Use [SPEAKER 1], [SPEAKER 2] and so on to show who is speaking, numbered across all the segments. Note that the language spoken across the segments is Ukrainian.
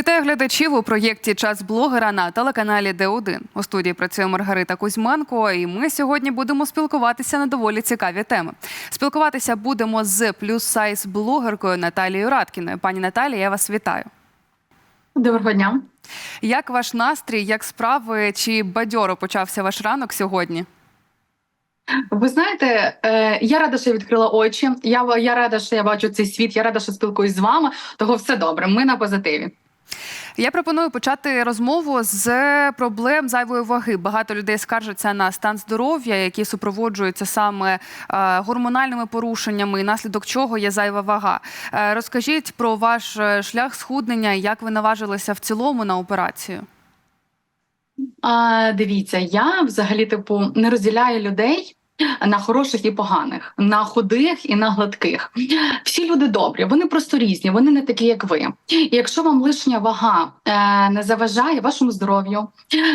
[SPEAKER 1] Вітаю глядачів у проєкті Час блогера на телеканалі Д1. У студії працює Маргарита Кузьменко, і ми сьогодні будемо спілкуватися на доволі цікаві теми. Спілкуватися будемо з плюс сайз блогеркою Наталією Радкіною. Пані Наталія, я вас вітаю.
[SPEAKER 2] Доброго дня.
[SPEAKER 1] Як ваш настрій, як справи? Чи бадьоро почався ваш ранок сьогодні?
[SPEAKER 2] Ви знаєте, е, я рада, що я відкрила очі. Я, я рада, що я бачу цей світ. Я рада, що спілкуюсь з вами. Того все добре. Ми на позитиві.
[SPEAKER 1] Я пропоную почати розмову з проблем зайвої ваги. Багато людей скаржаться на стан здоров'я, які супроводжуються саме е, гормональними порушеннями, наслідок чого є зайва вага. Е, Розкажіть про ваш е, шлях схуднення, як ви наважилися в цілому на операцію.
[SPEAKER 2] А, дивіться, я взагалі типу не розділяю людей. На хороших і поганих, на худих і на гладких. Всі люди добрі, вони просто різні, вони не такі, як ви. І якщо вам лишня вага е, не заважає вашому здоров'ю,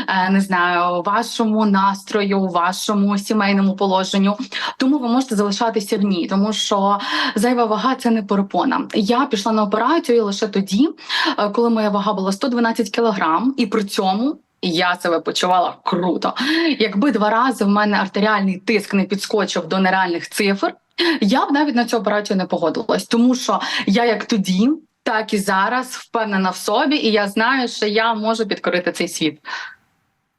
[SPEAKER 2] е, не знаю, вашому настрою, вашому сімейному положенню, тому ви можете залишатися в ній, тому що зайва вага це не перепона. Я пішла на операцію лише тоді, е, коли моя вага була 112 кілограм, і при цьому. Я себе почувала круто. Якби два рази в мене артеріальний тиск не підскочив до нереальних цифр, я б навіть на цю операцію не погодилась, тому що я як тоді, так і зараз впевнена в собі, і я знаю, що я можу підкорити цей світ.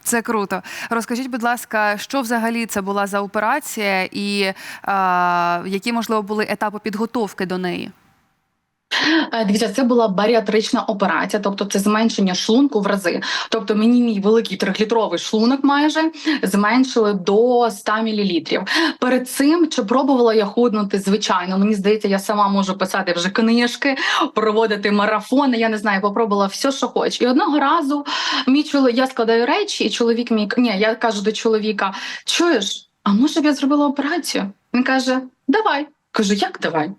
[SPEAKER 1] Це круто. Розкажіть, будь ласка, що взагалі це була за операція, і е, які можливо були етапи підготовки до неї?
[SPEAKER 2] Е, Дивіться, це була баріатрична операція, тобто це зменшення шлунку в рази. Тобто мені мій великий трьохлітровий шлунок майже зменшили до 100 мл. Перед цим чи пробувала я худнути? Звичайно, мені здається, я сама можу писати вже книжки, проводити марафони. Я не знаю, попробувала все, що хочу. І одного разу мій чоловік, я складаю речі, і чоловік мій ні, я кажу до чоловіка: чуєш, а може б я зробила операцію? Він каже: Давай. Кажу, як давай?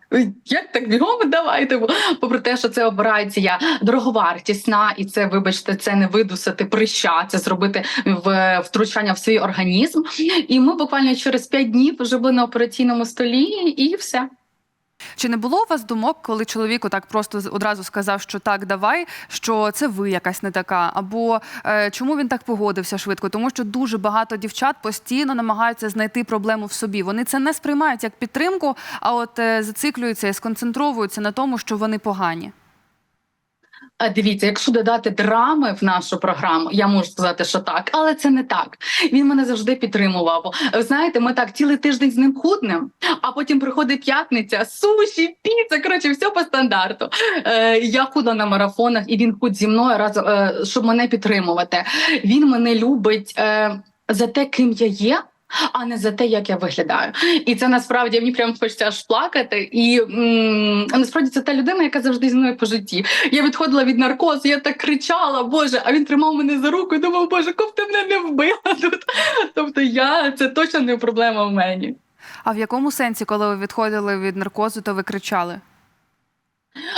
[SPEAKER 2] Як так бігом давайте? Попри те, що це операція дороговартісна, і це, вибачте, це не видусити прища, це зробити в втручання в свій організм. І ми буквально через 5 днів вже були на операційному столі, і все.
[SPEAKER 1] Чи не було у вас думок, коли чоловіку так просто одразу сказав, що так, давай, що це ви якась не така? Або е, чому він так погодився швидко? Тому що дуже багато дівчат постійно намагаються знайти проблему в собі. Вони це не сприймають як підтримку, а от е, зациклюються і сконцентровуються на тому, що вони погані.
[SPEAKER 2] А дивіться, якщо додати драми в нашу програму, я можу сказати, що так, але це не так. Він мене завжди підтримував. Ви Знаєте, ми так цілий тиждень з ним худнем, а потім приходить п'ятниця, суші, піца, коротше, все по стандарту. Е, я худла на марафонах, і він худ зі мною разом, е, щоб мене підтримувати. Він мене любить е, за те, ким я є. А не за те, як я виглядаю, і це насправді мені прям хочеться аж плакати. І м- насправді це та людина, яка завжди зі мною по житті. Я відходила від наркозу, я так кричала, Боже, а він тримав мене за руку і думав, Боже, коб ти мене не вбила тут. Тобто я це точно не проблема в мені.
[SPEAKER 1] А в якому сенсі, коли ви відходили від наркозу, то ви кричали?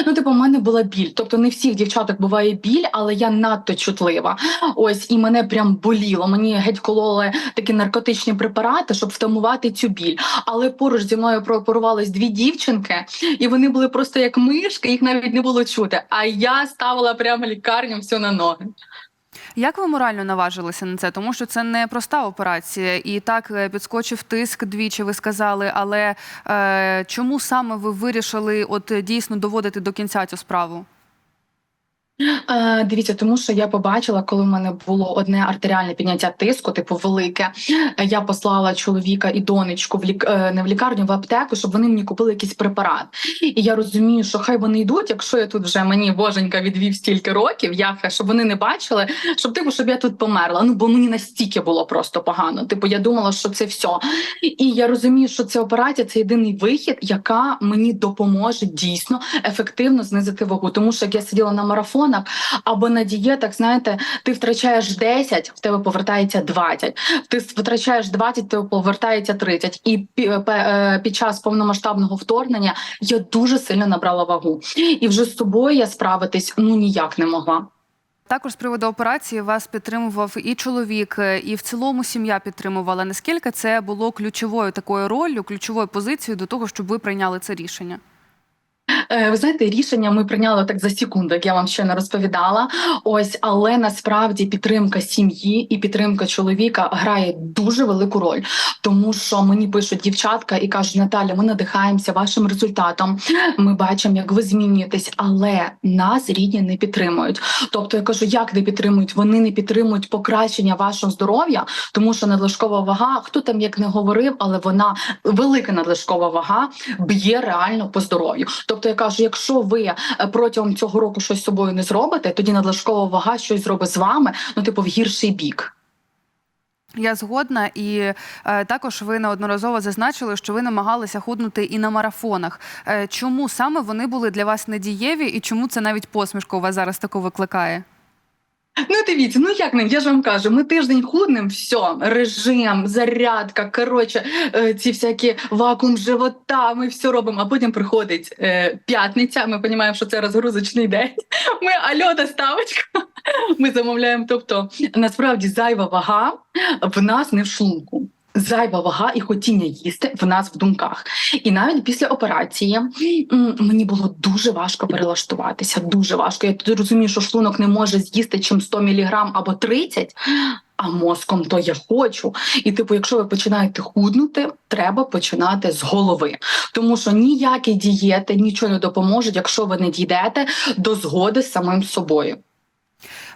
[SPEAKER 2] Ну, типу, у мене була біль. Тобто не всіх дівчаток буває біль, але я надто чутлива. Ось і мене прям боліло. Мені геть кололи такі наркотичні препарати, щоб втамувати цю біль. Але поруч зі мною прооперувались дві дівчинки, і вони були просто як мишки, їх навіть не було чути. А я ставила прямо лікарню всю на ноги.
[SPEAKER 1] Як ви морально наважилися на це? Тому що це не проста операція, і так е, підскочив тиск двічі. Ви сказали, але е, чому саме ви вирішили от дійсно доводити до кінця цю справу?
[SPEAKER 2] Е, дивіться, тому що я побачила, коли в мене було одне артеріальне підняття тиску, типу велике. Я послала чоловіка і донечку в лік... е, не в лікарню, в аптеку, щоб вони мені купили якийсь препарат. І я розумію, що хай вони йдуть, якщо я тут вже мені боженька відвів стільки років, я щоб вони не бачили, щоб типу, щоб я тут померла. Ну бо мені настільки було просто погано. Типу, я думала, що це все. І я розумію, що ця операція це єдиний вихід, яка мені допоможе дійсно ефективно знизити вагу. Тому що як я сиділа на марафонах або на дієтах, знаєте, ти втрачаєш 10, в тебе повертається 20. Ти втрачаєш 20, в тебе повертається 30. І пі- е, під час повномасштабного вторгнення я дуже сильно набрала вагу. І вже з собою я справитись ну ніяк не могла.
[SPEAKER 1] Також з приводу операції вас підтримував і чоловік, е, і в цілому сім'я підтримувала. Наскільки це було ключовою такою роллю, ключовою позицією до того, щоб ви прийняли це рішення?
[SPEAKER 2] Е, Ви знаєте, рішення ми прийняли так за секунду, як я вам щойно розповідала. Ось, але насправді підтримка сім'ї і підтримка чоловіка грає дуже велику роль, тому що мені пишуть дівчатка і кажуть, Наталя, ми надихаємося вашим результатом. Ми бачимо, як ви змінюєтесь, але нас рідні не підтримують. Тобто я кажу, як не підтримують? Вони не підтримують покращення вашого здоров'я, тому що надлишкова вага, хто там як не говорив, але вона велика надлишкова вага б'є реально по здоров'ю. Тобто я кажу, якщо ви е, протягом цього року щось з собою не зробите, тоді надлишкова вага щось зробить з вами, ну типу в гірший бік.
[SPEAKER 1] Я згодна, і е, також ви неодноразово зазначили, що ви намагалися худнути і на марафонах. Е, чому саме вони були для вас недієві, і чому це навіть посмішка у вас зараз таку викликає?
[SPEAKER 2] Ну дивіться, ну як не я ж вам кажу, ми тиждень худнем, все, режим, зарядка, коротше, е, ці всякі вакуум живота, ми все робимо. А потім приходить е, п'ятниця. Ми розуміємо, що це розгрузочний день. Ми альо доставочка. Ми замовляємо. Тобто, насправді зайва вага в нас не в шлунку. Зайва вага і хотіння їсти в нас в думках. І навіть після операції мені було дуже важко перелаштуватися. Дуже важко. Я тут розумію, що шлунок не може з'їсти чим 100 мг або 30, а мозком то я хочу. І типу, якщо ви починаєте худнути, треба починати з голови, тому що ніякі дієти нічого не допоможуть, якщо ви не дійдете до згоди з самим собою.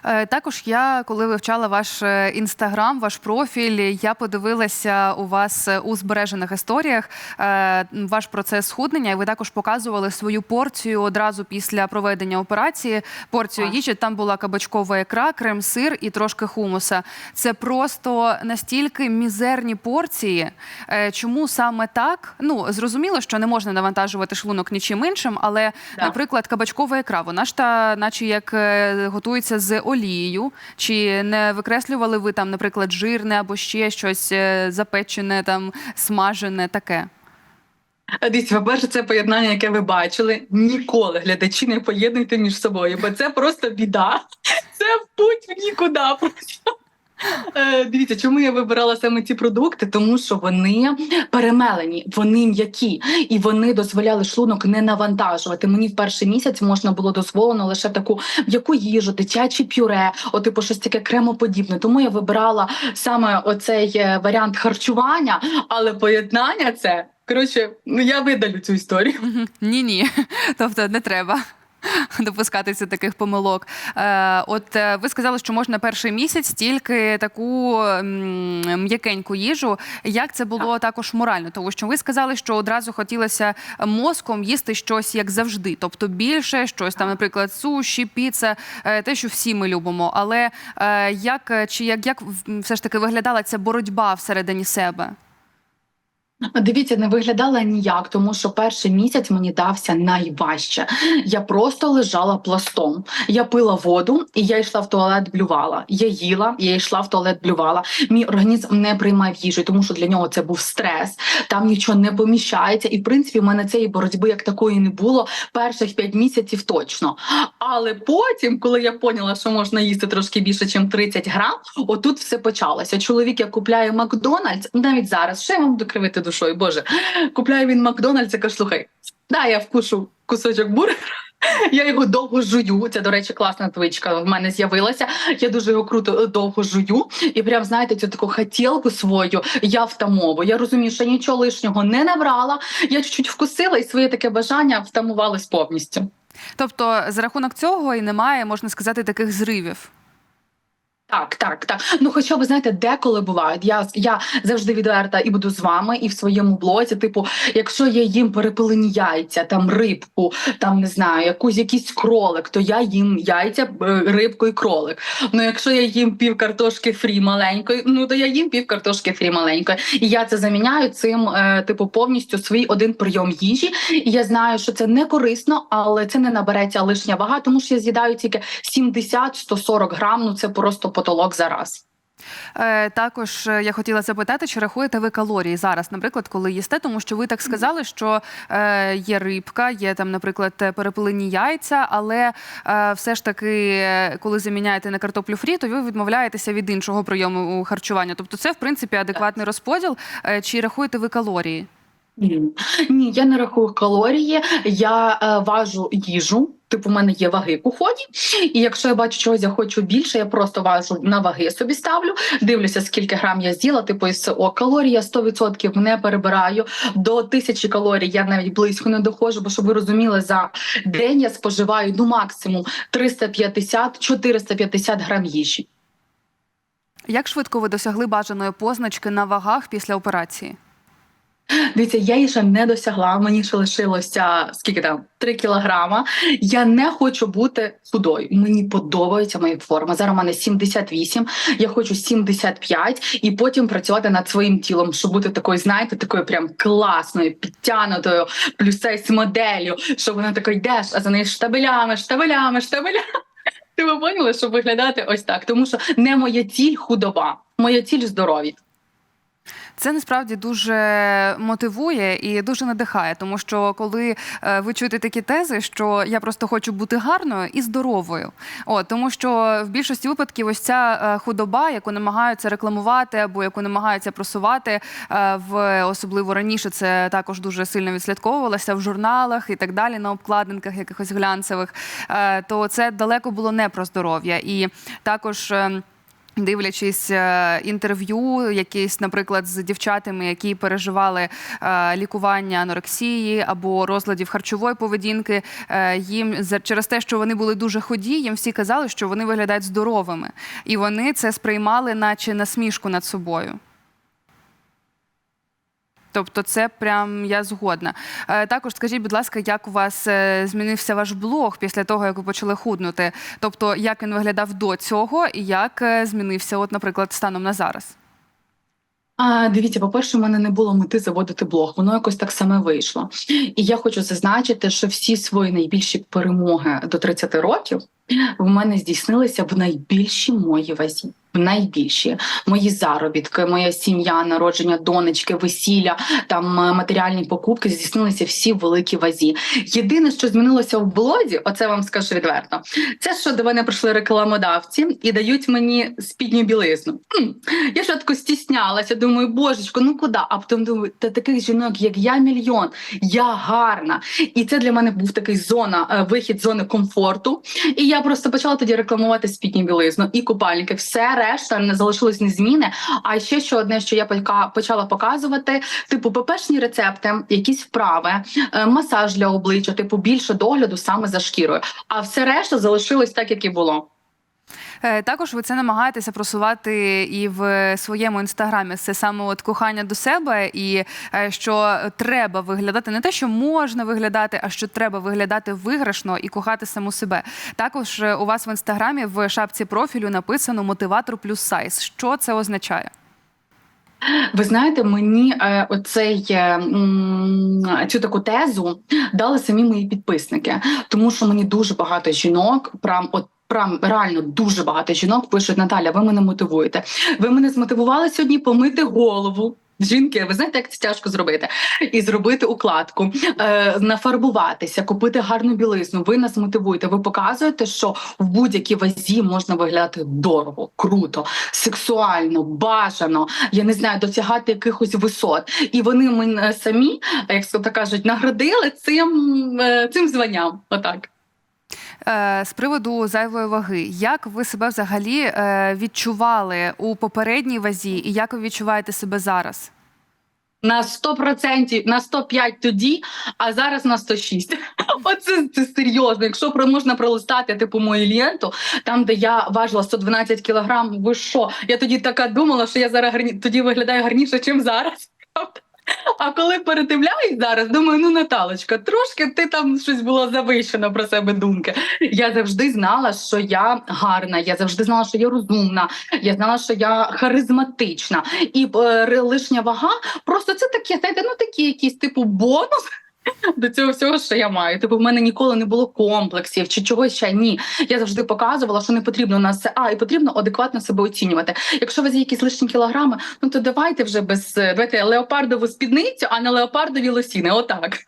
[SPEAKER 1] Е, Також я, коли вивчала ваш е, інстаграм, ваш профіль, я подивилася у вас у збережених історіях е, ваш процес схуднення. І ви також показували свою порцію одразу після проведення операції. Порцію їжі там була кабачкова ікра, крем-сир і трошки хумуса. Це просто настільки мізерні порції. Чому саме так? Ну зрозуміло, що не можна навантажувати шлунок нічим іншим, але
[SPEAKER 2] Да.
[SPEAKER 1] Наприклад, кабачкова ікра, вона ж та, наче як готується з олією. Чи не викреслювали ви там, наприклад, жирне або ще щось е, запечене, там смажене таке?
[SPEAKER 2] Дивіться, по-перше, це поєднання, яке ви бачили. Ніколи глядачі не поєднуйте між собою, бо це просто біда. Це путь в нікуди. просто. Е, Дивіться, чому я вибирала саме ці продукти? Тому що вони перемелені, вони м'які і вони дозволяли шлунок не навантажувати. Мені в перший місяць можна було дозволено лише таку м'яку їжу, дитячі пюре, от типу щось таке кремоподібне. Тому я вибирала саме оцей е, варіант харчування, але поєднання це коротше, ну я видалю цю історію.
[SPEAKER 1] Ні, ні. Тобто не треба. Допускатися таких помилок. Е, от е, ви сказали, що можна перший місяць тільки таку м'якеньку їжу. Як це було також морально? Тому що ви сказали, що одразу хотілося мозком їсти щось як завжди, тобто більше щось там, наприклад, суші, піца, е, те, що всі ми любимо. Але як чи як, як все ж таки виглядала ця боротьба всередині себе?
[SPEAKER 2] Дивіться, не виглядала ніяк, тому що перший місяць мені дався найважче. Я просто лежала пластом. Я пила воду і я йшла в туалет, блювала. Я їла, я йшла в туалет, блювала. Мій організм не приймав їжу, тому що для нього це був стрес. Там нічого не поміщається. І в принципі, в мене цієї боротьби як такої не було перших п'ять місяців точно. Але потім, коли я поняла, що можна їсти трошки більше, ніж 30 грам, отут все почалося. Чоловік як купляє Макдональдс, навіть зараз, що я вам буду кривити душою, Боже, купляє він Макдональдс, я кажу, слухай, да, я вкушу кусочок бургера, я його довго жую. Це, до речі, класна твичка в мене з'явилася. Я дуже його круто е, довго жую. І прям, знаєте, цю таку хотілку свою я втамовую. Я розумію, що нічого лишнього не набрала. Я чуть-чуть вкусила, і своє таке бажання втамувалось повністю.
[SPEAKER 1] Тобто, за рахунок цього і немає, можна сказати, таких зривів.
[SPEAKER 2] Так, так, так. Ну, хоча ви знаєте, деколи бувають. Я я завжди відверта і буду з вами, і в своєму блозі. Типу, якщо я їм перепилені яйця, там рибку, там не знаю, якусь якийсь кролик, то я їм яйця, е, рибку і кролик. Ну, якщо я їм пів картошки фрі маленької, ну то я їм пів картошки фрі маленької. І я це заміняю цим, е, типу, повністю свій один прийом їжі. І я знаю, що це не корисно, але це не набереться лишня вага, тому що я з'їдаю тільки 70-140 грам. Ну це просто потолок за раз.
[SPEAKER 1] Е, також е, я хотіла запитати, чи рахуєте ви калорії зараз, наприклад, коли їсте, тому що ви так сказали, що е, є рибка, є там, наприклад, перепилені яйця, але все ж таки, коли заміняєте на картоплю фрі, то ви відмовляєтеся від іншого прийому харчування. Тобто, це в принципі адекватний розподіл. Чи рахуєте ви калорії?
[SPEAKER 2] Ні, я не рахую калорії, я важу їжу. Типу, в мене є ваги у ході, і якщо я бачу чогось, я хочу більше, я просто важу на ваги собі ставлю, дивлюся, скільки грам я з'їла, типу, і все, о, калорії я 100% не перебираю. До тисячі калорій я навіть близько не доходжу, бо щоб ви розуміли, за день я споживаю ну максимум 350-450 грам їжі.
[SPEAKER 1] Як швидко ви досягли бажаної позначки на вагах після операції?
[SPEAKER 2] Дивіться, я її ще не досягла. Мені ще лишилося скільки там 3 кілограма. Я не хочу бути худою. Мені подобається моя форма. Зараз у мене 78, Я хочу 75 і потім працювати над своїм тілом, щоб бути такою, знаєте, такою прям класною, підтянутою, плюс моделлю, щоб вона такою йдеш, а за нею штабелями, штабелями, штабелями. Ти ви поняли, щоб виглядати ось так, тому що не моя ціль худоба, моя ціль здоров'я.
[SPEAKER 1] Це насправді дуже мотивує і дуже надихає, тому що коли е, ви чуєте такі тези, що я просто хочу бути гарною і здоровою, От, тому що в більшості випадків ось ця е, худоба, яку намагаються рекламувати або яку намагаються просувати, е, в особливо раніше це також дуже сильно відслідковувалося в журналах і так далі, на обкладинках якихось глянцевих, то це далеко було не про здоров'я і також. Дивлячись е, інтерв'ю, якісь, наприклад, з дівчатами, які переживали е, лікування анорексії або розладів харчової поведінки, е, їм через те, що вони були дуже ході, їм всі казали, що вони виглядають здоровими, і вони це сприймали, наче насмішку над собою. Тобто, це прям я згодна. Е, також скажіть, будь ласка, як у вас е, змінився ваш блог після того, як ви почали худнути? Тобто, як він виглядав до цього, і як е, змінився, от, наприклад, станом на зараз?
[SPEAKER 2] А, дивіться, по-перше, у мене не було мети заводити блог, воно якось так саме вийшло. І я хочу зазначити, що всі свої найбільші перемоги до 30 років в мене здійснилися в найбільшій моїй вазі. Найбільші мої заробітки, моя сім'я, народження донечки, весілля, там е, матеріальні покупки здійснилися всі в великій вазі. Єдине, що змінилося в блозі, оце вам скажу відверто. Це що до мене прийшли рекламодавці і дають мені спідню білизну. Хм, я спочатку стіснялася, думаю, божечко, ну куди? А потім думаю, та таких жінок, як я, мільйон, я гарна. І це для мене був такий зона, е, вихід зони комфорту. І я просто почала тоді рекламувати спідню білизну і купальники. Все решта не залишилось зміни. А ще що одне, що я почала показувати: типу, ППшні рецепти, якісь вправи, е, масаж для обличчя, типу більше догляду саме за шкірою. А все решта залишилось так, як і було.
[SPEAKER 1] Е, Також ви це намагаєтеся просувати і в своєму інстаграмі. Це саме от кохання до себе, і е, що треба виглядати не те, що можна виглядати, а що треба виглядати виграшно і кохати саму себе. Також е, у вас в інстаграмі в шапці профілю написано мотиватор плюс сайз. Що це означає?
[SPEAKER 2] Ви знаєте, мені оцей цю таку тезу дали самі мої підписники, тому що мені дуже багато жінок, прям от. Прям реально дуже багато жінок пишуть Наталя, ви мене мотивуєте. Ви мене змотивували сьогодні помити голову. Жінки, ви знаєте, як це тяжко зробити? І зробити укладку, е, нафарбуватися, купити гарну білизну. Ви нас мотивуєте. Ви показуєте, що в будь-якій вазі можна виглядати дорого, круто, сексуально, бажано. Я не знаю, досягати якихось висот. І вони мене самі, як то кажуть, наградили цим, е, цим званням. Отак.
[SPEAKER 1] Е, З приводу зайвої ваги, як ви себе взагалі е, відчували у попередній вазі, і як ви відчуваєте себе зараз?
[SPEAKER 2] На 100%, на 105 тоді, а зараз на 106. Оце це серйозно. Якщо про можна пролистати типу мою ленту, там де я важила 112 кілограм, ви що? Я тоді така думала, що я зараз гарні... тоді виглядаю гарніше, ніж зараз. А коли передивляюсь зараз, думаю, ну Наталочка, трошки ти там щось було завищено про себе думки. Я завжди знала, що я гарна, я завжди знала, що я розумна, я знала, що я харизматична. І е, лишня вага просто це таке, знаєте, ну такі якісь типу бонус. До цього всього, що я маю. Типу, в мене ніколи не було комплексів чи чогось ще ні. Я завжди показувала, що не потрібно на це. А і потрібно адекватно себе оцінювати. Якщо у вас є якісь лишні кілограми, ну то давайте вже без е, давайте леопардову спідницю, а не леопардові лосіни. Отак.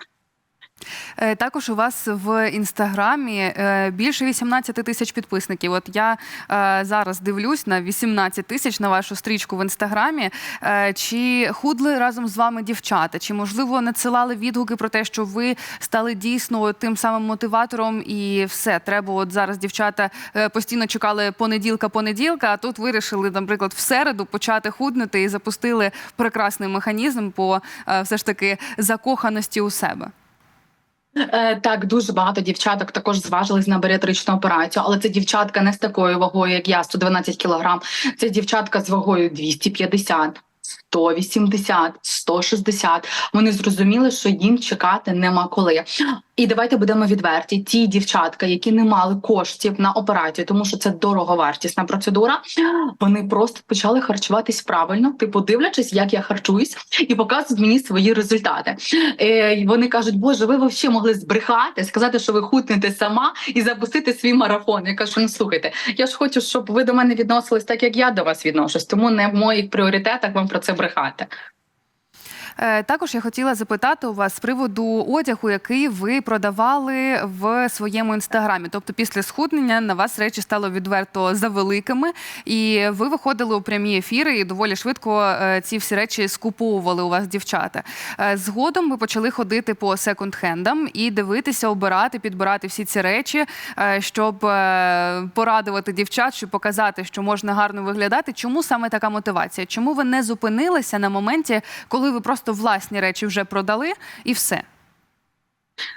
[SPEAKER 1] Е, Також у вас в інстаграмі е, більше 18 тисяч підписників. От я е, зараз дивлюсь на 18 тисяч на вашу стрічку в інстаграмі. Чи худли разом з вами дівчата? Чи можливо надсилали відгуки про те, що ви стали дійсно тим самим мотиватором, і все треба? От зараз дівчата постійно чекали понеділка-понеділка, а тут вирішили, наприклад, в середу почати худнути і запустили прекрасний механізм по все ж таки закоханості у себе.
[SPEAKER 2] Е, так, дуже багато дівчаток також зважились на баріатричну операцію, але це дівчатка не з такою вагою, як я, 112 кілограм. Це дівчатка з вагою 250, 180, 160. Вони зрозуміли, що їм чекати нема коли. І давайте будемо відверті. Ті дівчатка, які не мали коштів на операцію, тому що це дороговартісна процедура. Вони просто почали харчуватись правильно, типу дивлячись, як я харчуюсь, і показують мені свої результати. Е, вони кажуть, Боже, ви взагалі могли збрехати, сказати, що ви хутнете сама і запустити свій марафон. Я кажу, ну слухайте, я ж хочу, щоб ви до мене відносились так, як я до вас відношусь, тому не в моїх пріоритетах вам про це брехати.
[SPEAKER 1] Е, Також я хотіла запитати у вас з приводу одягу, який ви продавали в своєму інстаграмі. Тобто, після схуднення на вас речі стало відверто завеликими, і ви виходили у прямі ефіри і доволі швидко е, ці всі речі скуповували у вас дівчата. Е, Згодом ви почали ходити по секонд-хендам і дивитися, обирати, підбирати всі ці речі, е, щоб е, порадувати дівчат, щоб показати, що можна гарно виглядати. Чому саме така мотивація? Чому ви не зупинилися на моменті, коли ви просто власні речі вже продали і все?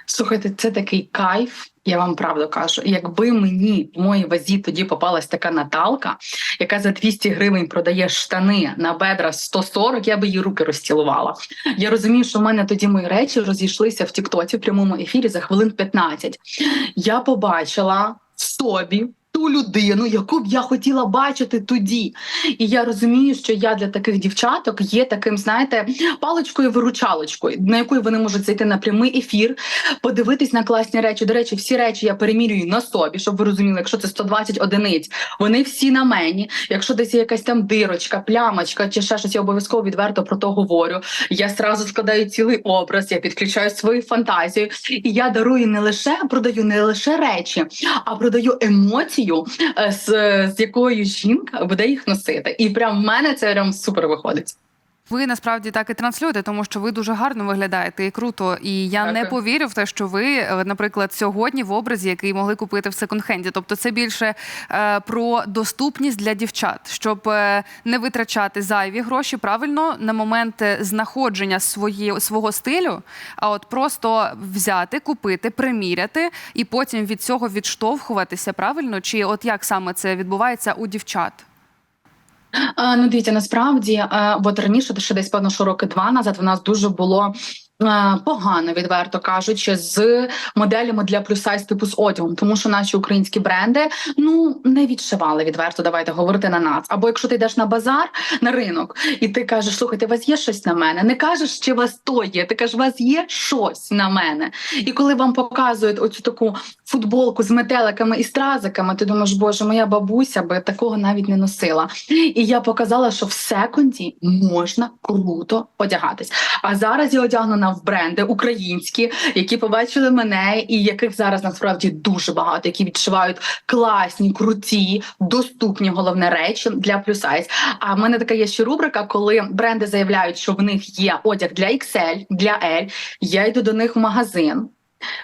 [SPEAKER 2] Слухайте, це такий кайф. Я вам правду кажу. Якби мені в моїй вазі тоді попалась така Наталка, яка за 200 гривень продає штани на бедра 140, я би її руки розцілувала. Я розумію, що в мене тоді мої речі розійшлися в Тіктоці в прямому ефірі за хвилин 15. Я побачила в собі. Ту людину, яку б я хотіла бачити тоді, і я розумію, що я для таких дівчаток є таким, знаєте, паличкою-виручалочкою, на якої вони можуть зайти на прямий ефір, подивитись на класні речі. До речі, всі речі я перемірюю на собі, щоб ви розуміли, якщо це 120 одиниць, вони всі на мені. Якщо десь є якась там дирочка, плямочка чи ще щось, я обов'язково відверто про то говорю. Я сразу складаю цілий образ, я підключаю свою фантазію, і я дарую не лише продаю не лише речі, а продаю емоцію, е, з, з якою жінка буде їх носити. І прям в мене це прям супер виходить.
[SPEAKER 1] Ви насправді так і транслюєте, тому що ви дуже гарно виглядаєте і круто. І я не повірю в те, що ви, е, наприклад, сьогодні в образі, який могли купити в секонд-хенді. Тобто, це більше е, про доступність для дівчат, щоб е, не витрачати зайві гроші правильно на момент знаходження свої, свого стилю, а от просто взяти, купити, приміряти і потім від цього відштовхуватися правильно. Чи от як саме це відбувається у дівчат?
[SPEAKER 2] Ну, дивіться, насправді, от раніше, ще десь певно, що роки два назад, в нас дуже було. Е, Погано, відверто кажучи, з моделями для плюс-сайз типу з одягом, тому що наші українські бренди ну не відшивали відверто. Давайте говорити на нас. Або якщо ти йдеш на базар на ринок, і ти кажеш, слухайте, у вас є щось на мене. Не кажеш, чи у вас то є. Ти кажеш, у вас є щось на мене. І коли вам показують оцю таку футболку з метеликами і стразиками, ти думаєш, боже, моя бабуся би такого навіть не носила. І я показала, що в секонді можна круто одягатись. А зараз я одягнена в бренди українські, які побачили мене, і яких зараз насправді дуже багато, які відшивають класні, круті, доступні головне речі для плюсайз. А в мене така є ще рубрика, коли бренди заявляють, що в них є одяг для XL, для L. Я йду до них в магазин.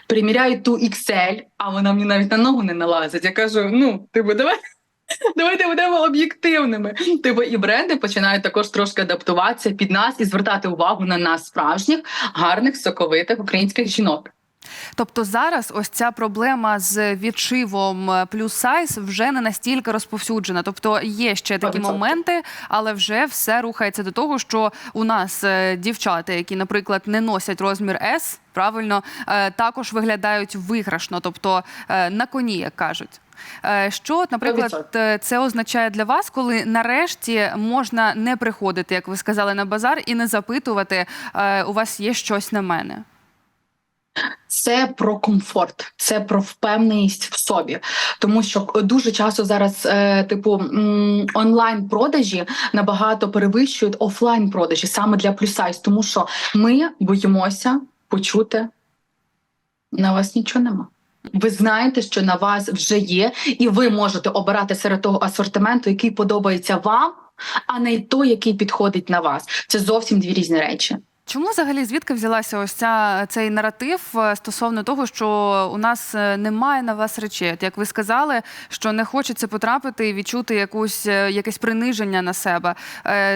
[SPEAKER 2] Приміряю ту XL, а вона мені навіть на ногу не налазить. Я кажу: ну, типу, давай. Давайте будемо об'єктивними. Типу, і бренди починають також трошки адаптуватися під нас і звертати увагу на нас, справжніх, гарних, соковитих українських жінок.
[SPEAKER 1] Тобто зараз ось ця проблема з відшивом е, плюс сайз вже не настільки розповсюджена. Тобто є ще такі моменти, але вже все рухається до того, що у нас е, дівчата, які, наприклад, не носять розмір S, правильно, е, також виглядають виграшно, тобто е, на коні, як кажуть. Е, Що, наприклад, це означає для вас, коли нарешті можна не приходити, як ви сказали, на базар і не запитувати, у вас є щось на мене.
[SPEAKER 2] Це про комфорт, це про впевненість в собі, тому що дуже часто зараз, е, типу, онлайн продажі набагато перевищують офлайн продажі саме для плюсайз, тому що ми боїмося почути на вас нічого нема. Ви знаєте, що на вас вже є, і ви можете обирати серед того асортименту, який подобається вам, а не той, який підходить на вас. Це зовсім дві різні речі.
[SPEAKER 1] Чому взагалі звідки взялася ось ця цей наратив е, стосовно того, що у нас е, немає на вас речей? От Як ви сказали, що не хочеться потрапити і відчути якусь е, якесь приниження на себе.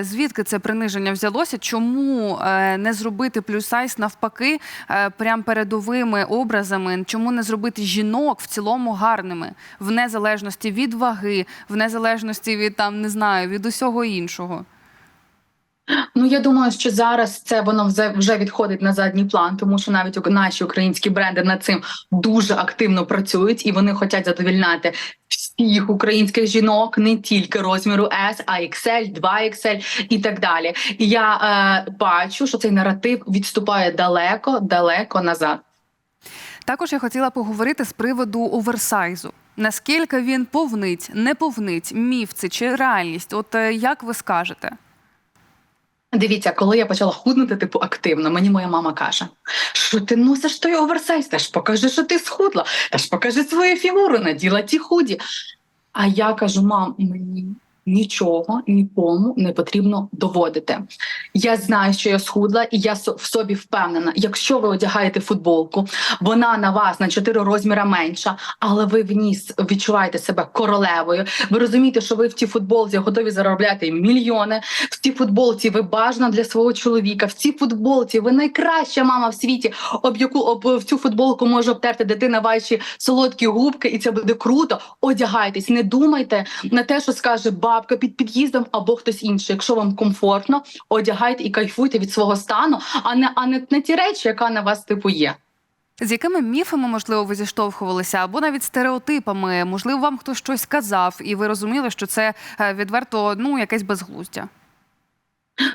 [SPEAKER 1] Звідки це приниження взялося? Чому не зробити плюс-сайз навпаки прям передовими образами? Чому не зробити жінок в цілому гарними в незалежності від ваги, в незалежності від там не знаю від усього іншого?
[SPEAKER 2] Ну я думаю, що зараз це воно вже вже відходить на задній план, тому що навіть наші українські бренди над цим дуже активно працюють, і вони хочуть задовільняти всіх українських жінок, не тільки розміру S, а XL, 2XL і так далі. І я е, бачу, що цей наратив відступає далеко, далеко назад.
[SPEAKER 1] Також я хотіла поговорити з приводу оверсайзу. Наскільки він повнить, не повнить, міф це чи реальність? От е, як ви скажете?
[SPEAKER 2] Дивіться, коли я почала худнути, типу активно, мені моя мама каже, що ти носиш той оверсайз, та ж покажи, що ти схудла, та ж покажи свою фігуру, наділа ті худі. А я кажу: мам, мені нічого нікому не потрібно доводити. Я знаю, що я схудла, і я в собі впевнена. Якщо ви одягаєте футболку, вона на вас на 4 розміри менша, але ви в ній відчуваєте себе королевою. Ви розумієте, що ви в цій футболці готові заробляти мільйони. В цій футболці ви бажана для свого чоловіка. В цій футболці ви найкраща мама в світі, об яку об в цю футболку може обтерти дитина ваші солодкі губки, і це буде круто. Одягайтесь, не думайте на те, що скаже бабка під під'їздом або хтось інший. Якщо вам комфортно, одягайте і кайфуйте від свого стану, а не а не, не ті речі, яка на вас типу є.
[SPEAKER 1] З якими міфами, можливо, ви зіштовхувалися, або навіть стереотипами? Можливо, вам хтось щось сказав, і ви розуміли, що це е, відверто ну якесь безглуздя?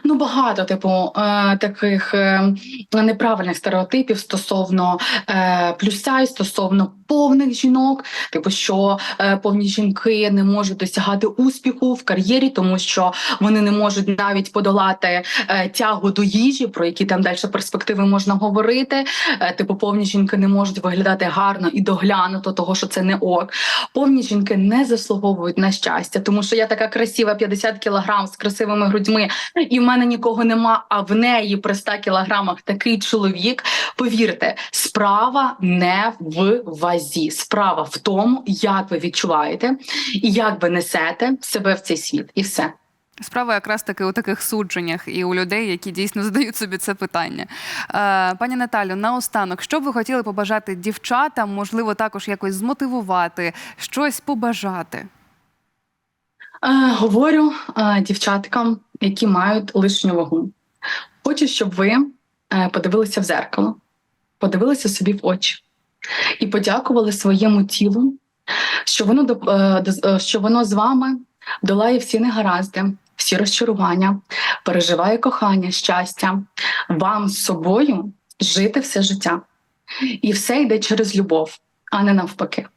[SPEAKER 2] Ну, багато типу е, таких е, неправильних стереотипів стосовно е, плюсай, стосовно повних жінок, типу, що е, повні жінки не можуть досягати успіху в кар'єрі, тому що вони не можуть навіть подолати е, тягу до їжі, про які там далі перспективи можна говорити. Е, типу, повні жінки не можуть виглядати гарно і доглянуто, того що це не ок. Повні жінки не заслуговують на щастя, тому що я така красива, 50 кілограм з красивими грудьми і в мене нікого нема, а в неї при 100 кілограмах такий чоловік. Повірте, справа не в вазі, справа в тому, як ви відчуваєте і як ви несете себе в цей світ, і все.
[SPEAKER 1] Справа якраз таки у таких судженнях і у людей, які дійсно задають собі це питання. Е, пані Наталю, наостанок, що б ви хотіли побажати дівчатам, можливо, також якось змотивувати, щось побажати?
[SPEAKER 2] Е, говорю е, дівчаткам, які мають лишню вагу. Хочу, щоб ви подивилися в зеркало, подивилися собі в очі і подякували своєму тілу, що воно е, е, що воно з вами долає всі негаразди, всі розчарування, переживає кохання, щастя, вам з собою жити все життя. І все йде через любов, а не навпаки.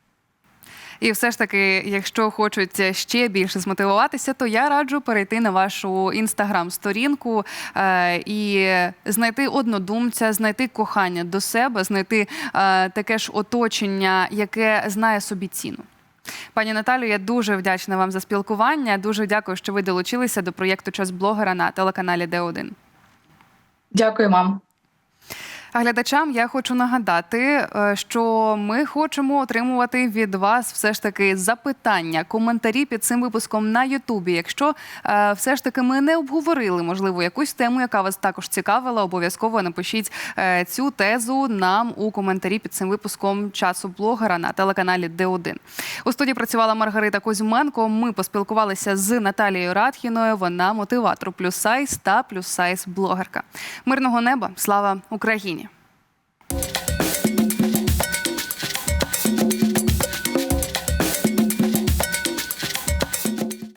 [SPEAKER 1] І все ж таки, якщо хочуть ще більше змотивуватися, то я раджу перейти на вашу інстаграм-сторінку е, і знайти однодумця, знайти кохання до себе, знайти е, таке ж оточення, яке знає собі ціну. Пані Наталю, я дуже вдячна вам за спілкування. Дуже дякую, що ви долучилися до проєкту Час блогера на телеканалі Д1.
[SPEAKER 2] Дякую вам.
[SPEAKER 1] Глядачам я хочу нагадати, е, що ми хочемо отримувати від вас все ж таки запитання, коментарі під цим випуском на Ютубі. Якщо е, все ж таки ми не обговорили, можливо, якусь тему, яка вас також цікавила, обов'язково напишіть е, цю тезу нам у коментарі під цим випуском часу блогера на телеканалі Д1. У студії працювала Маргарита Кузьменко. Ми поспілкувалися з Наталією Радхіною. Вона мотиватор плюс сайз та плюс сайз блогерка. Мирного неба, слава Україні! Bye.